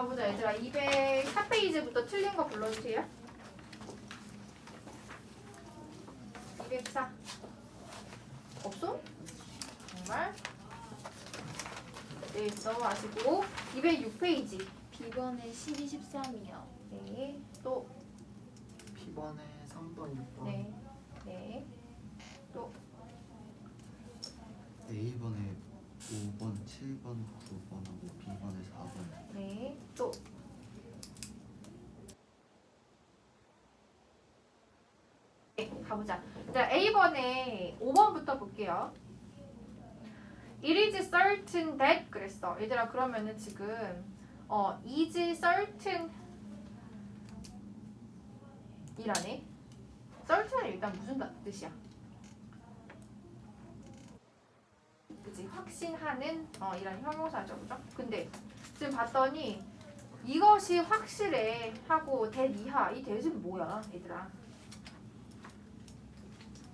가보자. 얘들아 204페이지부터 틀린 거 불러주세요. 204 없어? 정말? 네 넘어가시고. 206페이지. B번에 12, 13이요. 네, 또, B번에 3번, 6번, 네, 네, A번에 5번, 7번, 9번하고 B번에 4번. 네, 또. 네, 가보자. 자, A번에 5번부터 볼게요. It is certain that 그랬어. 얘들아 그러면은 지금 어 is certain 이라네. certain은 일단 무슨 다- 뜻이야? 그치 확신하는 어 이런 형용사죠, 그죠? 근데 지금 봤더니 이것이 확실해 하고 대 이하 이 대신 뭐야, 얘들아?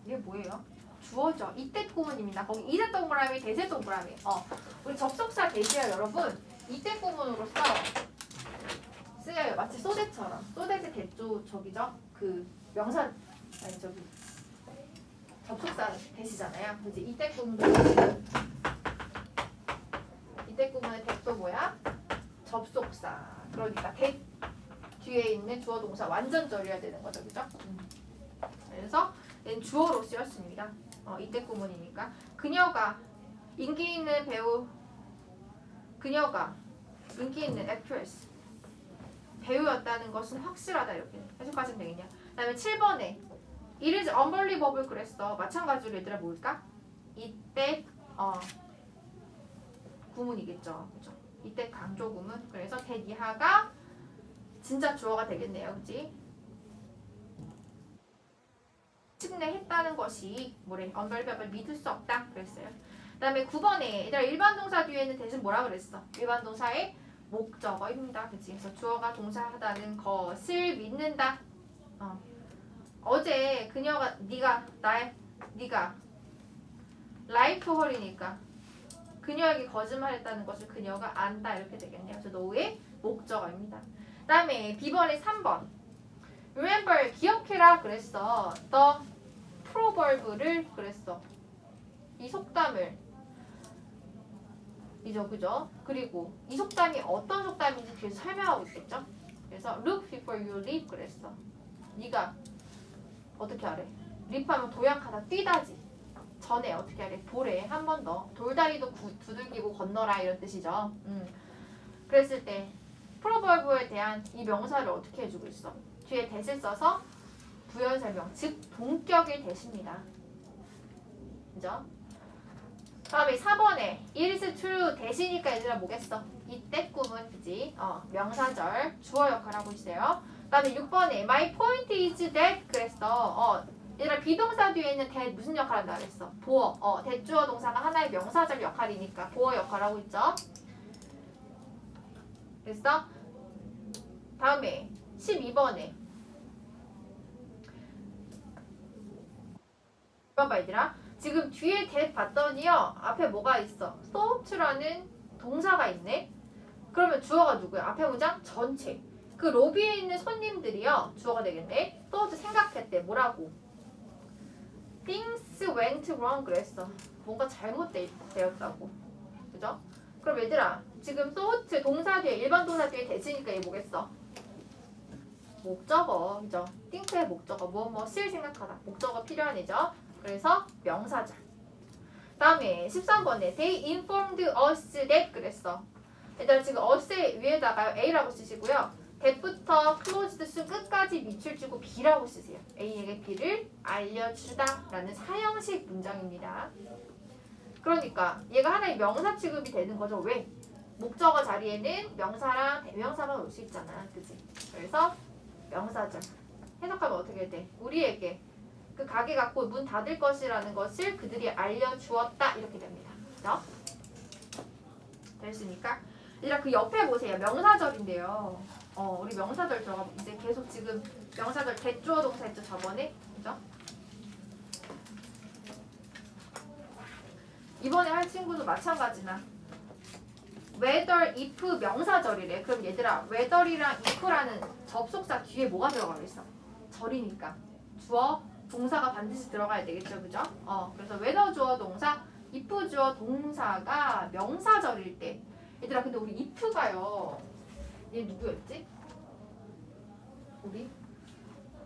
이게 뭐예요? 주어져. 이때 구문입니다. 거기 이제 동그라미, 대세 동그라미. 어, 우리 접속사 대시야 여러분. 이때 구문으로서 쓰여요. 마치 소대처럼. 소대의 대조 저기죠? 그 명사 아니 저기 접속사 대시잖아요. 그지? 이때 구문도 이때 구문의 대도 뭐야? 접속사. 그러니까 대 뒤에 있는 주어 동사 완전 절여야 되는 거죠, 그죠? 음. 그래서 얘는 주어로 쓰였습니다. 어, 이때 구문이니까 그녀가 인기 있는 배우 그녀가 인기 있는 액트레스 배우였다는 것은 확실하다 이렇게 해석하시면 되겠냐. 그다음에 7번에 It is unbelievable 그랬어. 마찬가지로 얘들아 뭘까? 이때 어 구문이겠죠. 그죠? 이때 강조 구문. 그래서 이하가 진짜 주어가 되겠네요. 그지? 침례했다는 것이 뭐래? 언벌벽을 믿을 수 없다 그랬어요. 그 다음에 9번에 얘들아 일반 동사 뒤에는 대신 뭐라 그랬어? 일반 동사의 목적어입니다. 그치? 그래서 주어가 동사하다는 것을 믿는다. 어. 어제 그녀가 네가 날 네가 라이프 홀이니까 그녀에게 거짓말했다는 것을 그녀가 안다 이렇게 되겠네요. 그래서 노의 목적어입니다. 그 다음에 B번에 3번 remember 기억해라 그랬어. the proverb를 그랬어. 이 속담을 이죠 그죠? 그리고 이 속담이 어떤 속담인지 뒤에서 설명하고 있겠죠? 그래서 look before you leap 그랬어. 네가 어떻게 하래? 립하면 도약하다 뛰다지. 전에 어떻게 하래? 볼에 한 번 더 돌다리도 구- 두들기고 건너라 이런 뜻이죠. 음. 그랬을 때 프로벌브에 대한 이 명사를 어떻게 해주고 있어? 뒤에 대를 써서 부연 설명, 즉 동격의 대시입니다. 그죠? 다음에 4번에 it is true 대시니까 얘들아 뭐겠어? 이때 꿈은 그지? 어, 명사절 주어 역할을 하고 있어요. 그다음에 6번에 my point is that 그랬어. 어, 얘들아 비동사 뒤에 있는 that 무슨 역할 한다 그랬어? 보어. 어, 대주어 동사가 하나의 명사절 역할이니까 보어 역할 하고 있죠. 됐어? 다음에 12번에 봐봐 얘들아 지금 뒤에 대 봤더니요 앞에 뭐가 있어 thought라는 동사가 있네 그러면 주어가 누구야 앞에 문장 전체 그 로비에 있는 손님들이요. 주어가 되겠네. thought 생각했대. 뭐라고? Things went wrong 그랬어. 뭔가 잘못되었다고. 그죠? 그럼 얘들아 지금 thought 동사 뒤에 일반 동사 뒤에 대시니까 얘 뭐겠어? 목적어. 그죠? think의 목적어. 무엇을 생각하다. 목적어 필요한 애죠? 그래서 명사절. 다음에 13번에 they informed us that 그랬어. 얘들아 지금 us의 위에다가 a라고 쓰시고요. That부터 closed 수 끝까지 밑줄 주고 b라고 쓰세요. a에게 b를 알려주다 라는 사형식 문장입니다. 그러니까 얘가 하나의 명사 취급이 되는 거죠. 왜? 목적어 자리에는 명사랑 대명사만 올 수 있잖아. 그지? 그래서 명사절. 해석하면 어떻게 돼? 우리에게 그 가게 갖고 문 닫을 것이라는 것을 그들이 알려주었다 이렇게 됩니다. 그죠? 됐습니까? 얘들아 그 옆에 보세요. 명사절인데요. 어 우리 명사절 들어가 이제 계속 지금 명사절 대주어 동사 했죠 저번에 그죠? 이번에 할 친구도 마찬가지나 whether if 명사절이래. 그럼 얘들아 whether이랑 if라는 접속사 뒤에 뭐가 들어가고 있어? 절이니까 주어 동사가 반드시 들어가야 되겠죠, 그죠? 어 그래서 whether 주어 동사, if 주어 동사가 명사절일 때 얘들아 근데 우리 if가요 얘 누구였지? 우리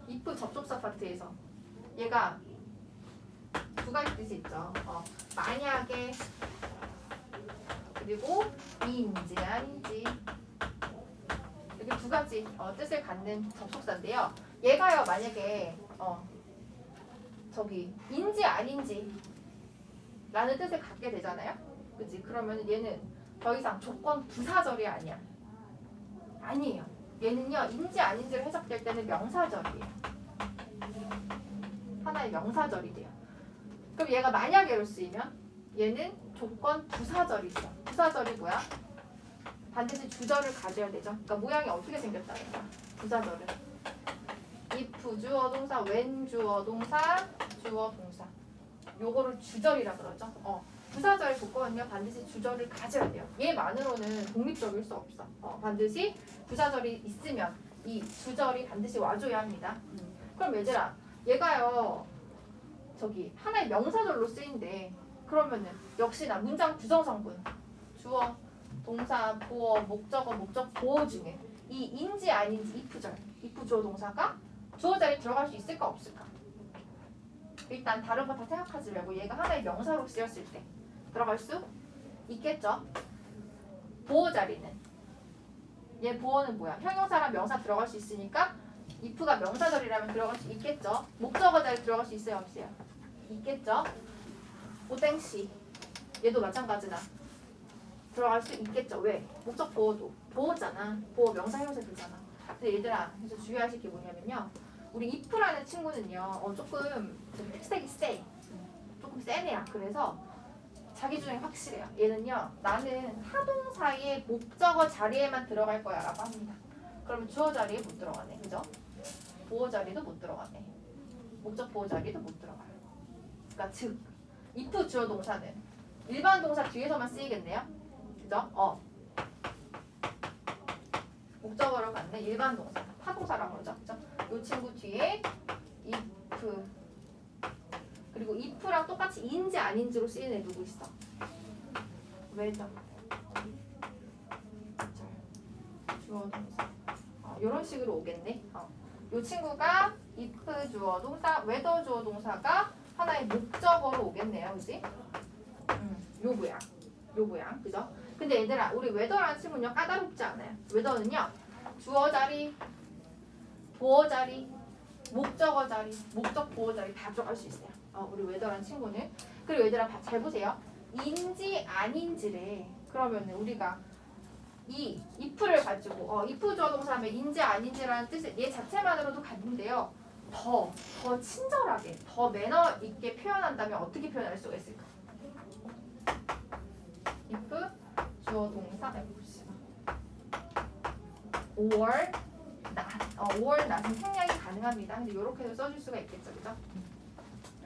if 접속사 파트에서 얘가 두 가지 뜻이 있죠. 어, 만약에 그리고 이인지 아닌지 이렇게 두 가지 어, 뜻을 갖는 접속사인데요. 얘가요 만약에 어, 저기 인지 아닌지 라는 뜻을 갖게 되잖아요. 그치? 그러면 얘는 더 이상 조건 부사절이 아니야. 아니에요. 얘는요 인지 아닌지를 해석될 때는 명사절이에요. 하나의 명사절이 돼요. 그럼 얘가 만약에로 쓰이면 얘는 조건 부사절이 돼요. 부사절이 뭐야? 반드시 주절을 가져야 되죠. 그러니까 모양이 어떻게 생겼다는 거야. 부사절은 if 주어 동사, when 주어 동사, 주어 동사. 요거를 주절이라 그러죠. 어. 부사절 조건은요 반드시 주절을 가져야 돼요. 얘만으로는 독립적일 수 없어. 어, 반드시 부사절이 있으면 이 주절이 반드시 와줘야 합니다. 음. 그럼 얘들아, 얘가요 저기 하나의 명사절로 쓰인대. 그러면은 역시나 문장 구성 성분 주어, 동사, 보어, 목적어, 목적 보어 중에 이 인지 아닌지 if절, if 주어 동사가 주어 자리에 들어갈 수 있을까 없을까? 일단 다른 거 다 생각하지 말고 얘가 하나의 명사로 쓰였을 때 들어갈 수 있겠죠? 보어 자리는 얘 보어는 뭐야? 형용사랑 명사 들어갈 수 있으니까 if가 명사절이라면 들어갈 수 있겠죠? 목적어 자리 들어갈 수 있어요 없어요? 있겠죠? 오땡씨 얘도 마찬가지다 들어갈 수 있겠죠 왜? 목적 보호도 보호잖아 보호 명사 형용사 되잖아 근데 얘들아 그래서 주의하실 게 뭐냐면요 우리 if라는 친구는요 어, 조금 좀 특색이 세 조금 센 애야 그래서 자기 주장이 확실해요 얘는요 나는 하동사의 목적어 자리에만 들어갈 거야 라고 합니다 그러면 주어 자리에 못 들어가네 그죠? 보호 자리도 못 들어가네 목적 보호 자리도 못 들어가요 그러니까 즉 if 주어 동사는 일반 동사 뒤에서만 쓰이겠네요. 그죠? 어. 목적어로 갖는 일반 동사, 타동사라고 그러죠. 그죠? 이 친구 뒤에 if 그리고 if랑 똑같이 인지 아닌지로 쓰이는 애 누구 있어? 왜죠? 주어 동사. 어, 이런 식으로 오겠네. 어. 이 친구가 if 주어 동사, whether 주어 동사가 하나의 목적어로 오겠네요, 그지? 음, 요 모양, 요 모양, 그죠? 근데 얘들아, 우리 웨더라는 친구는요 까다롭지 않아요. 웨더는요 주어 자리, 보어 자리, 목적어 자리, 목적 보어 자리 다 들어갈 수 있어요. 어, 우리 웨더라는 친구는 그리고 얘들아 봐- 잘 보세요. 인지 아닌지래. 그러면은 우리가 이 if를 가지고 어, if 주어 동사하면 인지 아닌지라는 뜻을 얘 자체만으로도 갖는데요. 더, 더 친절하게, 더 매너 있게 표현한다면 어떻게 표현할 수가 있을까? if 주어 동사 FC or not, 어, or not은 생략이 가능합니다. 근데 이렇게도 써줄 수가 있겠죠, 그죠?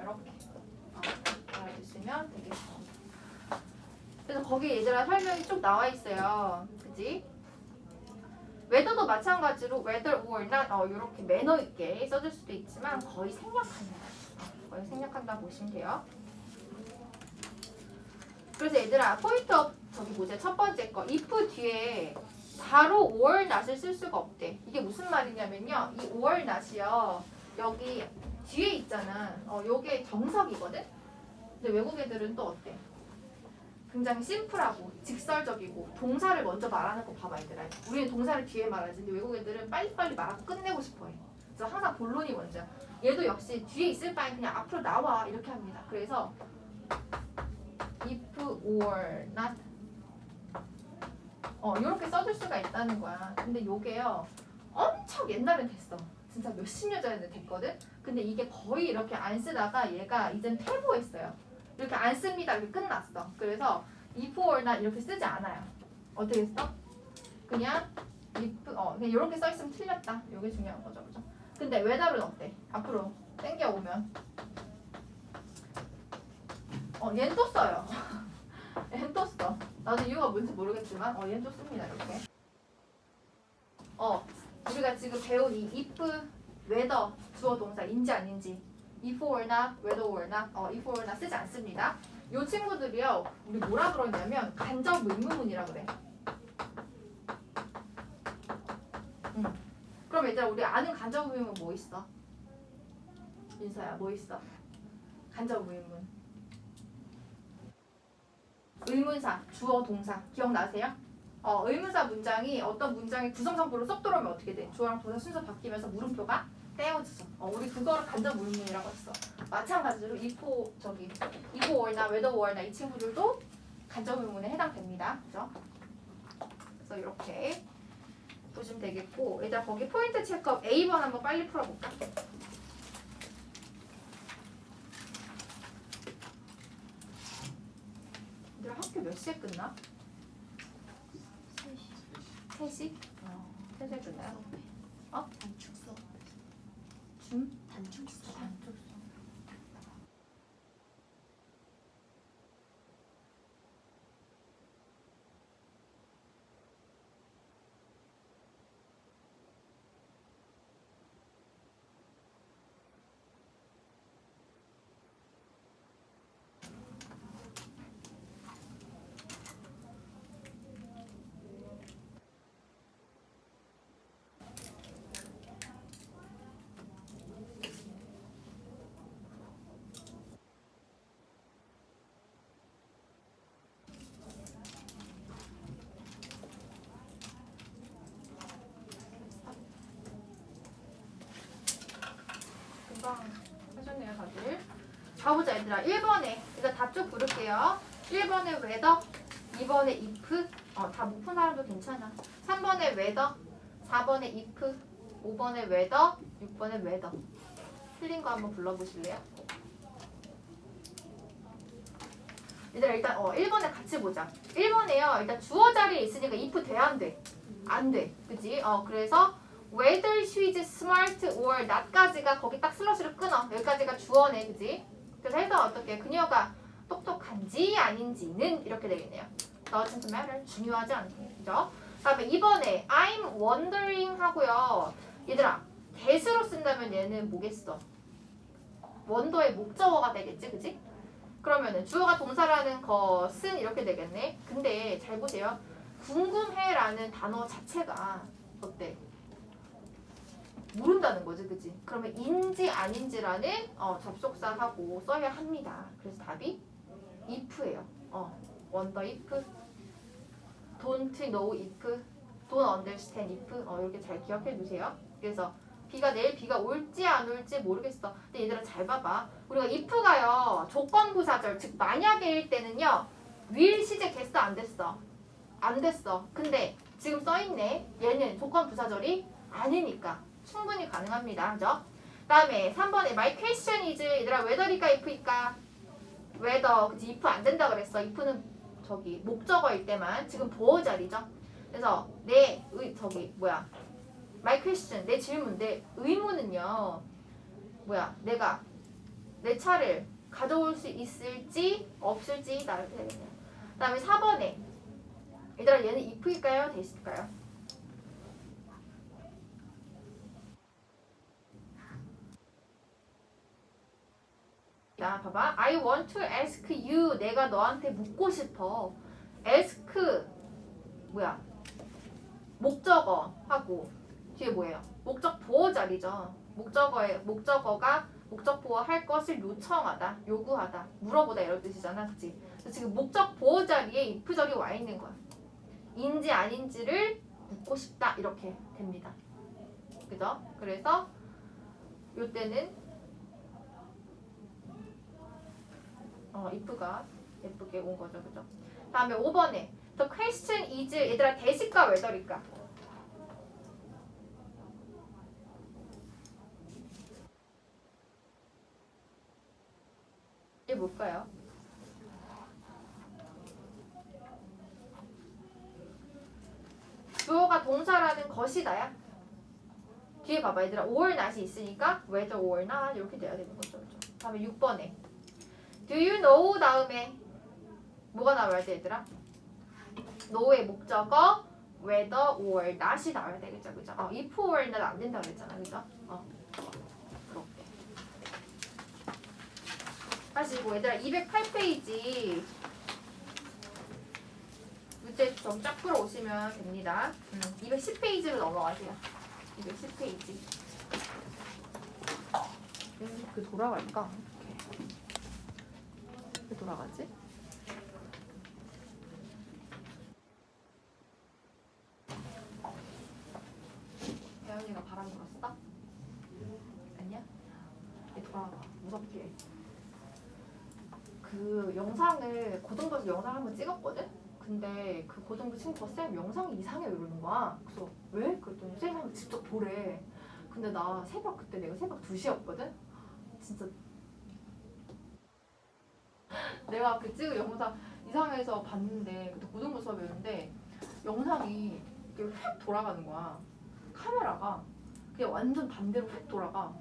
이렇게 어, 알아주시면 되겠습니다. 그래서 거기에 얘들아 설명이 쭉 나와 있어요, 그지? 웨더도 마찬가지로 whether 어, 이렇게 매너 있게 써줄 수도 있지만 거의 생략합니다. 어, 거의 생략한다 보시면 돼요. 그래서 얘들아 포인트 업 저기 뭐지 첫 번째 거 if 뒤에 바로 or not을 쓸 수가 없대. 이게 무슨 말이냐면요. 이 or not이요. 여기 뒤에 있잖아. 어, 요게 정석이거든. 근데 외국 애들은 또 어때? 굉장히 심플하고 직설적이고 동사를 먼저 말하는 거 봐봐 얘들아. 우리는 동사를 뒤에 말하지. 근데 외국 애들은 빨리빨리 말하고 끝내고 싶어해. 그래서 항상 본론이 먼저야. 얘도 역시 뒤에 있을 바엔 그냥 앞으로 나와 이렇게 합니다. 그래서 if or not 어 이렇게 써줄 수가 있다는 거야. 근데 요게요 엄청 옛날엔 됐어. 진짜 몇십 년 전에 됐거든. 근데 이게 거의 이렇게 안 쓰다가 얘가 이젠 퇴보했어요. 이렇게 안 씁니다. 이렇게 끝났어. 그래서 if or not 이렇게 쓰지 않아요. 어떻게 써? 그냥 if 어 그냥 이렇게 써 있으면 틀렸다. 요게 중요한 거죠, 그죠? 근데 whether는 어때? 앞으로 땡겨 오면 어 얘는 또 써요. 얘는 또 써. 나도 이유가 뭔지 모르겠지만 어 얘는 좀 씁니다 이렇게. 어 우리가 지금 배운 이 if, whether 주어 동사 인지 아닌지 if or not, whether or not, 어 if or not 쓰지 않습니다. 이 친구들이요 우리 뭐라 그러냐면 간접 의문문이라 그래. 음. 그럼 얘들아 우리 아는 간접 의문문 뭐 있어? 민서야 뭐 있어? 간접 의문. 의문사, 주어, 동사 기억나세요? 어, 의문사 문장이 어떤 문장의 구성성표로 쏙 들어오면 어떻게 돼? 주어랑 동사 순서 바뀌면서 물음표가 떼어지죠. 어, 우리 그거를 간접 의문이라고 했어. 마찬가지로 이포 저기 이포 월나 웨더 월나 이 친구들도 간접 의문에 해당됩니다. 그죠? 그래서 이렇게 보시면 되겠고 일단 거기 포인트 체크업 A번 한번 빨리 풀어볼까? 얘들 학교 몇 시에 끝나? 3시? 어, 3시에 끝나요? 어? 단축 수업. 중? 단축 수업. 단축 금방 하셨네요 다들 가보자 얘들아 1번에 일단 답쭉 부를게요 1번에 whether 2번에 if 어, 다 못 푼 사람도 괜찮아 3번에 whether 4번에 if 5번에 whether 6번에 whether 틀린 거 한번 불러보실래요? 얘들아 일단 어 1번에 같이 보자 1번에요 일단 주어 자리에 있으니까 if 돼야 안 돼? 안 돼. 그지? 어 그래서 whether she is smart or not까지가 거기 딱 슬러시를 끊어. 여기까지가 주어네, 그지? 그래서 해서 어떻게 그녀가 똑똑한지 아닌지는 이렇게 되겠네요. doesn't matter. 중요하지 않네. 그죠? 다음에 이번에 I'm wondering 하고요. 얘들아, 대수로 쓴다면 얘는 뭐겠어? 원더의 목적어가 되겠지, 그지? 그러면은 주어가 동사라는 것은 이렇게 되겠네. 근데 잘 보세요. 궁금해라는 단어 자체가 어때? 모른다는 거지, 그치? 그러면 인지 아닌지라는 어, 접속사하고 써야 합니다. 그래서 답이 if예요. 어, wonder if, don't know if, don't understand if 어, 이렇게 잘 기억해 두세요. 그래서 비가 내일 비가 올지 안 올지 모르겠어. 근데 얘들아 잘 봐봐. 우리가 if가요 조건부사절 즉 만약에일 때는요 will 시제 됐어 안 됐어? 안 됐어. 근데 지금 써 있네. 얘는 조건 부사절이 아니니까 충분히 가능합니다. 그죠? 다음에 3번에 my question is 얘들아 whether일까 if일까? whether 그치 if 안 된다 그랬어. if는 저기 목적어일 때만 지금 보호 자리죠. 그래서 내 의, 저기 뭐야 my question 내 질문 내 의문은요 뭐야 내가 내 차를 가져올 수 있을지 없을지 나를. 그다음에 4번에 얘들아 얘는 if일까요? 대실까요? 자 봐봐 I want to ask you 내가 너한테 묻고 싶어 ask 뭐야 목적어 하고 뒤에 뭐예요? 목적 보호 자리죠 목적어의 목적어가 목적 보호할 것을 요청하다 요구하다 물어보다 이런 뜻이잖아 그치? 그래서 지금 목적 보호 자리에 if절이 와 있는 거야 인지 아닌지를 묻고 싶다 이렇게 됩니다. 그죠? 그래서 요때는 어 if가 예쁘게 온 거죠, 그죠? 다음에 5번에 the question is 얘들아 대식과 whether일까? 이게 뭘까요? 주어가 동사라는 것이다야. 뒤에 봐봐 얘들아 or not이 있으니까 whether or not 이렇게 돼야 되는 거죠. 그죠? 다음에 6번에 do you know 다음에 뭐가 나와야 돼 얘들아? no의 목적어 whether or not이 나와야 되겠죠, 그죠? 어, if or not 안 된다 그랬잖아, 그죠? 어, 그렇게. 하시고 얘들아 208페이지 문제 좀쫙 풀어오시면 됩니다. 음, 210페이지로 넘어가세요. 210페이지. 음, 그 돌아갈까? 왜 돌아가지? 예언이가 바람 불었어? 아니야? 얘 돌아가. 무섭게. 그 영상을 고등부에서 영상 한번 찍었거든? 근데 그 고등부 친구가 쌤 영상이 이상해 이러는 거야. 그래서 왜? 그랬더니 쌤이 직접 보래. 근데 나 새벽 그때 내가 새벽 2시였거든? 진짜 내가 그 찍은 영상 이상해서 봤는데 그때 고등부 수업이었는데 영상이 이렇게 휙 돌아가는 거야. 카메라가 그냥 완전 반대로 휙 돌아가.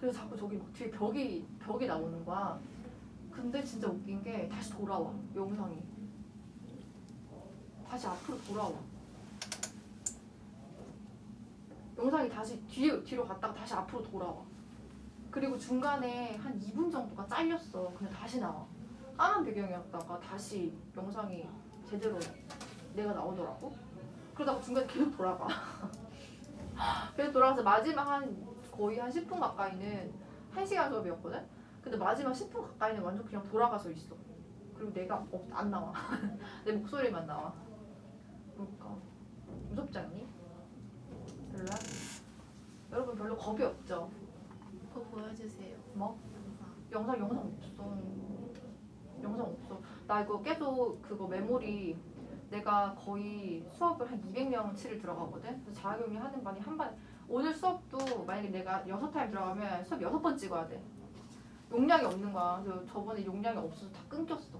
그래서 자꾸 저기 막 뒤에 벽이 벽이 나오는 거야. 근데 진짜 웃긴 게 다시 돌아와 영상이. 다시 앞으로 돌아와. 영상이 다시 뒤로 뒤로 갔다가 다시 앞으로 돌아와. 그리고 중간에 한 2분 정도가 잘렸어. 그냥 다시 나와. 까만 배경이었다가 다시 영상이 제대로 내가 나오더라고. 그러다가 중간에 계속 돌아가. 계속 돌아가서 마지막 한 거의 한 10분 가까이는 1시간 수업이었거든? 근데 마지막 10분 가까이는 완전 그냥 돌아가서 있어. 그리고 내가 없, 안 나와. 내 목소리만 나와. 그러니까 무섭지 않니? 몰라? 여러분 별로 겁이 없죠? 그거 보여주세요. 뭐? 영상 영상 없어. 영상 없어. 나 이거 계속 그거 메모리 내가 거의 수업을 한 200명치를 들어가거든. 자가격리 하는 반이 한 반. 오늘 수업도 만약에 내가 여섯 타임 들어가면 수업 여섯 번 찍어야 돼. 용량이 없는 거야. 그래서 저번에 용량이 없어서 다 끊겼어.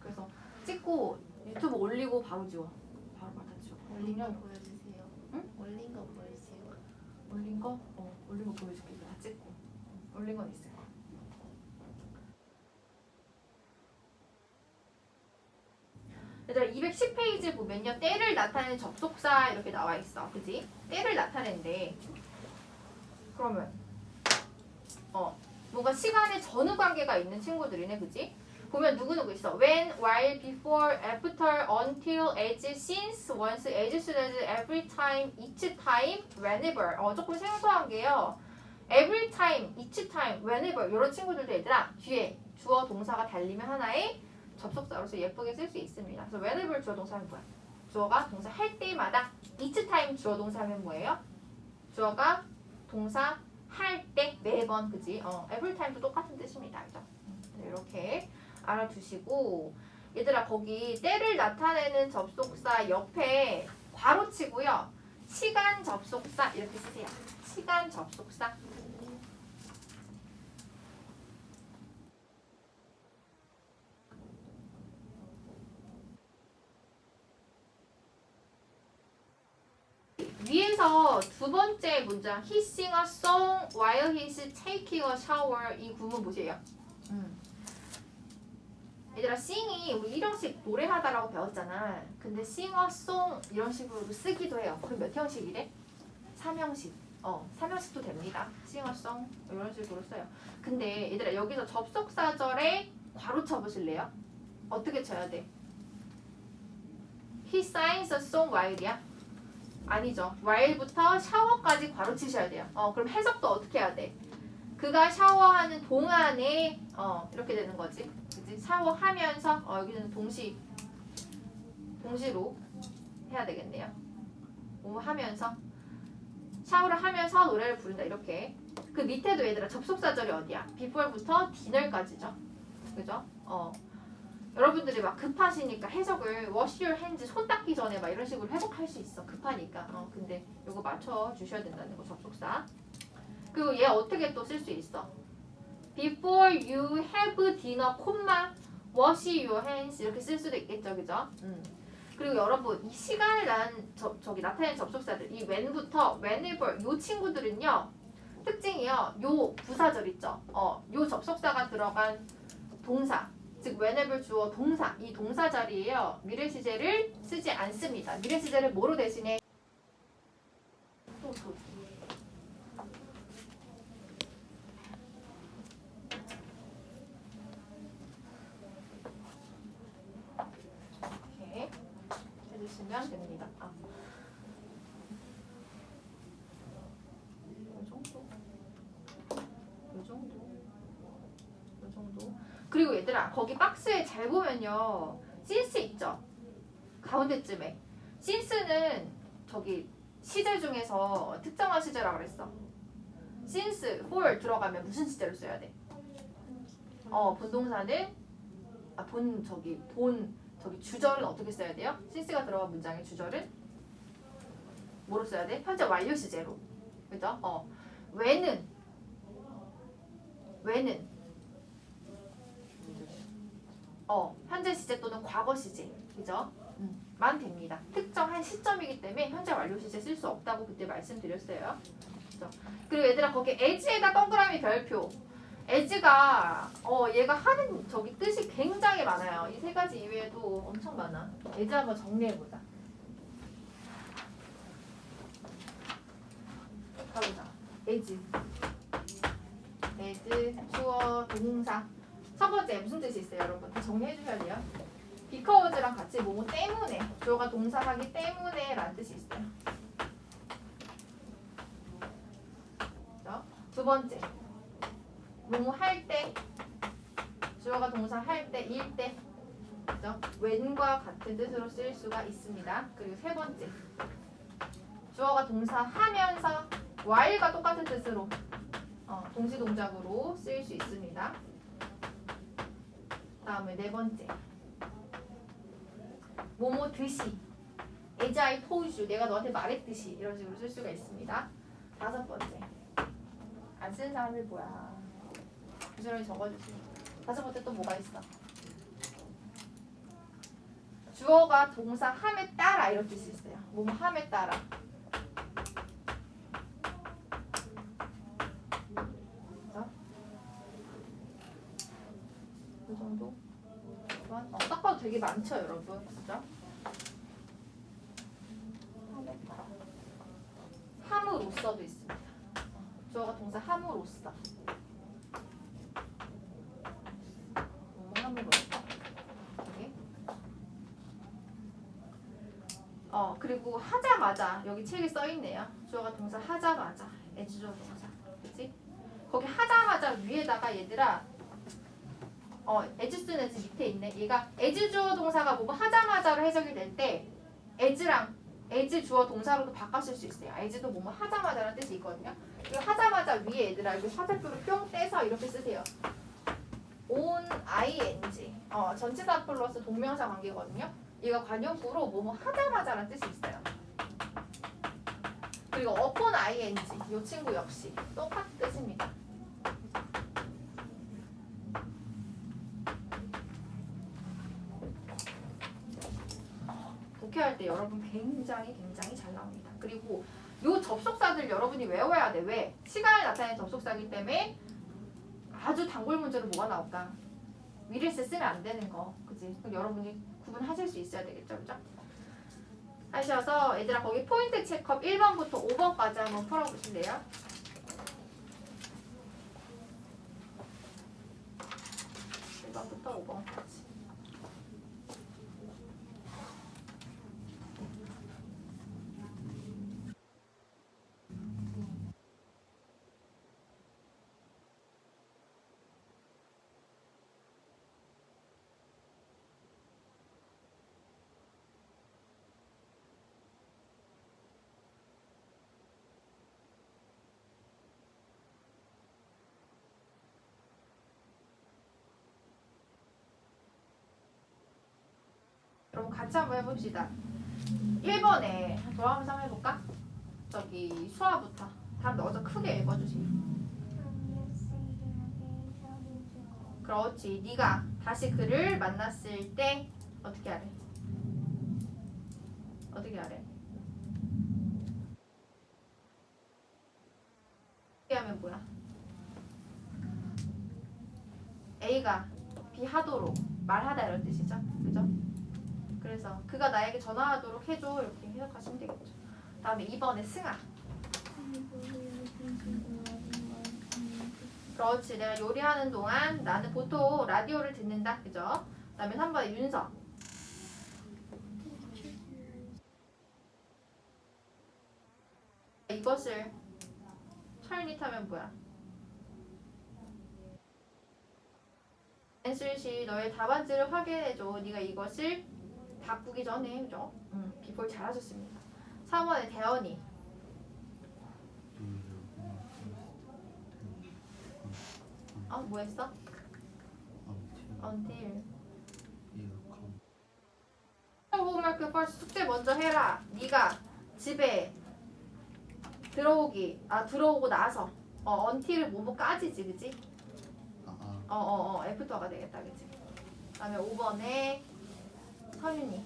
그래서 찍고 유튜브 올리고 바로 지워. 바로 받아 지워. 올린 거 보여주세요. 응? 올린 거 보여주세요. 올린 거? 어, 올린 거 보여줄게. 다 찍고. 올린 건 있어요. 10페이지 보면요. 때를 나타내는 접속사 이렇게 나와 있어. 그지? 때를 나타낸대. 그러면 어 뭔가 시간에 전후 관계가 있는 친구들이네. 그지? 보면 누구누구 있어. When, while, before, after, until, as, since, once, as soon as, every time, each time, whenever. 어, 조금 생소한 게요. every time, each time, whenever. 이런 친구들도 얘들아, 뒤에 주어 동사가 달리면 하나의 접속사로서 예쁘게 쓸 수 있습니다. 그래서 whenever 주어 동사는 뭐야? 주어가 동사 할 때마다 each time 주어 동사면 뭐예요? 주어가 동사 할 때 매번 그지? 어, every time도 똑같은 뜻입니다. 알죠? 네, 이렇게 알아두시고 얘들아 거기 때를 나타내는 접속사 옆에 괄호 치고요. 시간 접속사 이렇게 쓰세요. 시간 접속사. 위에서 두 번째 문장 He sing a song while he's taking a shower 이 구문 보세요. 음. 얘들아 sing이 우리 일형식 노래하다라고 배웠잖아. 근데 sing a song 이런 식으로 쓰기도 해요. 그럼 몇 형식이래? 3형식. 어, 3형식도 됩니다. sing a song 이런 식으로 써요. 근데 얘들아 여기서 접속사절에 괄호 쳐보실래요? 어떻게 쳐야 돼? He sings a song while이야? 아니죠. while부터 샤워까지 괄호 치셔야 돼요. 어, 그럼 해석도 어떻게 해야 돼? 그가 샤워하는 동안에 어, 이렇게 되는 거지. 그지? 샤워하면서 어, 여기는 동시 동시로 해야 되겠네요. 뭐 하면서 샤워를 하면서 노래를 부른다 이렇게. 그 밑에도 얘들아 접속사절이 어디야? before부터 dinner까지죠. 그죠? 어. 여러분들이 막 급하시니까 해석을 wash your hands 손 닦기 전에 막 이런 식으로 해석할 수 있어. 급하니까. 어 근데 요거 맞춰 주셔야 된다는 거 접속사. 그리고 얘 어떻게 또 쓸 수 있어? Before you have dinner 콤마 wash your hands 이렇게 쓸 수도 있겠죠. 그죠? 음. 그리고 여러분 이 시간을 난 저, 저기 나타내는 접속사들 이 when부터 whenever 요 친구들은요 특징이요 요 부사절 있죠? 어요 접속사가 들어간 동사 즉 whenever 주어 동사 이 동사 자리에요 미래 시제를 쓰지 않습니다. 미래 시제를 뭐로 대신해? 또 또. 이렇게 해주시면 됩니다. 아. 이 정도. 이 정도. 이 정도. 그리고 얘들아 박스에 잘 보면요 since 있죠 가운데쯤에 since는 저기 시제 중에서 특정한 시제라고 그랬어 since for 들어가면 무슨 시제를 써야 돼? 어 본동사는 아 본 저기 본 저기 주절은 어떻게 써야 돼요? since가 들어간 문장의 주절은 뭐로 써야 돼? 현재 완료 시제로 그죠? 어 when은 when은 어, 현재 시제 또는 과거 시제. 그죠? 음, 만 됩니다. 특정한 시점이기 때문에 현재 완료 시제 쓸 수 없다고 그때 말씀드렸어요. 그죠? 그리고 얘들아 거기 as에다 동그라미 별표. as가 어 얘가 하는 저기 뜻이 굉장히 많아요. 이 세 가지 이외에도 엄청 많아. as 한번 정리해 보자. 가보자. as. as 주어 동사. 첫 번째 무슨 뜻이 있어요, 여러분? 다 정리해 주셔야 돼요. because랑 같이 뭐뭐 때문에 주어가 동사하기 때문에라는 뜻이 있어요. 두 번째 뭐뭐 할 때 주어가 동사 할 때, 일 때. 그죠? when과 같은 뜻으로 쓰일 수가 있습니다. 그리고 세 번째 주어가 동사 하면서 while과 똑같은 뜻으로 어, 동시 동작으로 쓰일 수 있습니다. 다음에 네 번째. 뭐뭐 듯이 as I told you 내가 너한테 말했듯이. 이런 식으로 쓸 수가 있습니다. 다섯 번째. 안쓴 사람이 뭐야? 부지런히 적어주세요 다섯 번째 또 뭐가 있어? 주어가 동사 함에 따라 이런 뜻이 있어요. 뭐뭐 함에 따라 그죠? 이 정도? 어, 딱 봐도 되게 많죠, 여러분. 그죠? 함으로써도 있습니다. 주어가 동사 함으로써. 뭐 함으로써. 어, 그리고 하자마자 여기 책에 써 있네요. 주어가 동사 하자마자. 애주어 동사. 그치? 거기 하자마자 위에다가 얘들아 어, 에즈스는 에즈 밑에 있네. 얘가 에즈 주어 동사가 뭐뭐 하자마자로 해석이 될때 에즈랑 에즈 주어 동사로도 바꿨을 수 있어요. 에즈도 뭐뭐 하자마자라는 뜻이 있거든요. 이 하자마자 위에 얘들아 이거 화살표로 뿅 떼서 이렇게 쓰세요. on ing 어, 전치사 플러스 동명사 관계거든요. 얘가 관용구로 뭐뭐 하자마자라는 뜻이 있어요. 그리고 upon ing 이 친구 역시 똑같은 뜻입니다. 독해할 때 여러분 굉장히 굉장히 잘 나옵니다. 그리고 요 접속사들 여러분이 외워야 돼. 왜? 시간을 나타내는 접속사기 때문에 아주 단골 문제로 뭐가 나올까? 미래세 쓰면 안 되는 거. 그지? 여러분이 구분하실 수 있어야 되겠죠. 그죠? 하셔서 얘들아 거기 포인트 체크업 1번부터 5번까지 한번 풀어보실래요? 같이 한번 해봅시다. 1번에 돌아가면서 한번 해볼까? 저기 수화부터 답 넣어서 크게 읽어주세요. 그렇지. 네가 다시 그를 만났을 때 어떻게 하래? 어떻게 하래? 어떻게 하면 뭐야? A가 비하도록 말하다 이런 뜻이죠. 그래서 그가 나에게 전화하도록 해줘 이렇게 해석하시면 되겠죠. 다음에 2번에 승아. 그렇지. 내가 요리하는 동안 나는 보통 라디오를 듣는다. 그죠? 그다음에 3번에 윤서. 이것을 철니 타면 뭐야? 앤슬시 너의 답안지를 확인해줘. 네가 이것을 바꾸기 전에 그죠? 응, 비폴 잘하셨습니다. 3번에 대원이. 어, 뭐 했어? until. 홈워크 first 숙제 먼저 해라. 네가 집에 들어오기 아 들어오고 나서 어 until을 뭐뭐까지지 그지? 어어 어 애프터가 되겠다 그지? 그다음에 5번에 서윤이.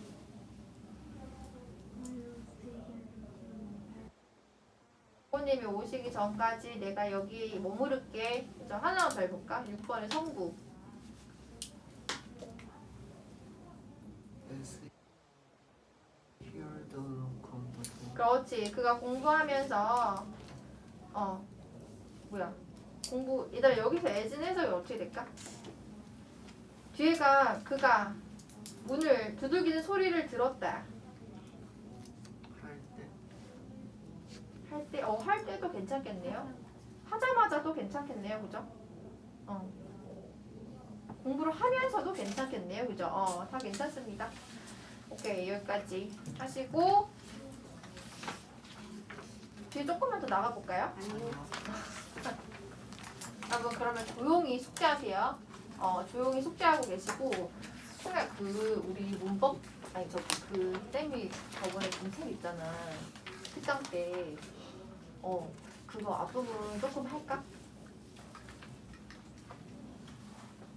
부모님이 오시기 전까지 내가 여기 머무를게. 그죠? 하나만 더 해볼까? 6번에 성구. 그렇지. 그가 공부하면서 어 뭐야 공부 얘들아 여기서 애진 해석이 어떻게 될까? 뒤에가 그가 문을 두들기는 소리를 들었다. 할 때, 어, 할 때도 괜찮겠네요. 하자마자도 괜찮겠네요. 그죠? 어. 공부를 하면서도 괜찮겠네요. 그죠? 어, 다 괜찮습니다. 오케이, 여기까지 하시고, 뒤에 조금만 더 나가볼까요? 한번 그러면 조용히 숙제하세요. 어, 조용히 숙제하고 계시고, 순간 그, 우리 문법, 아니, 저, 그, 쌤이 저번에 공책 있잖아. 특강 때, 어, 그거 앞부분 조금 할까?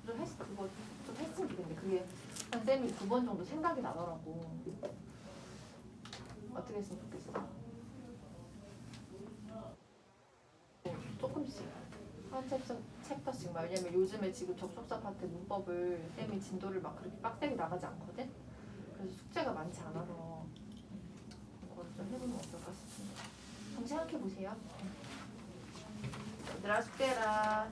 좀 했, 그거 좀 했으면 좋겠는데, 그게, 한 쌤이 두 번 정도 생각이 나더라고. 어떻게 했으면 좋겠어? 어, 조금씩. 한 챕터, 챕터씩만. 왜냐면 요즘에 지금 접속사 파트 문법을 쌤이 진도를 막 그렇게 빡세게 나가지 않거든? 그래서 숙제가 많지 않아서 그걸 좀 해보면 어떨까 싶습니다. 한번 생각해 보세요. 얘들아 숙제라.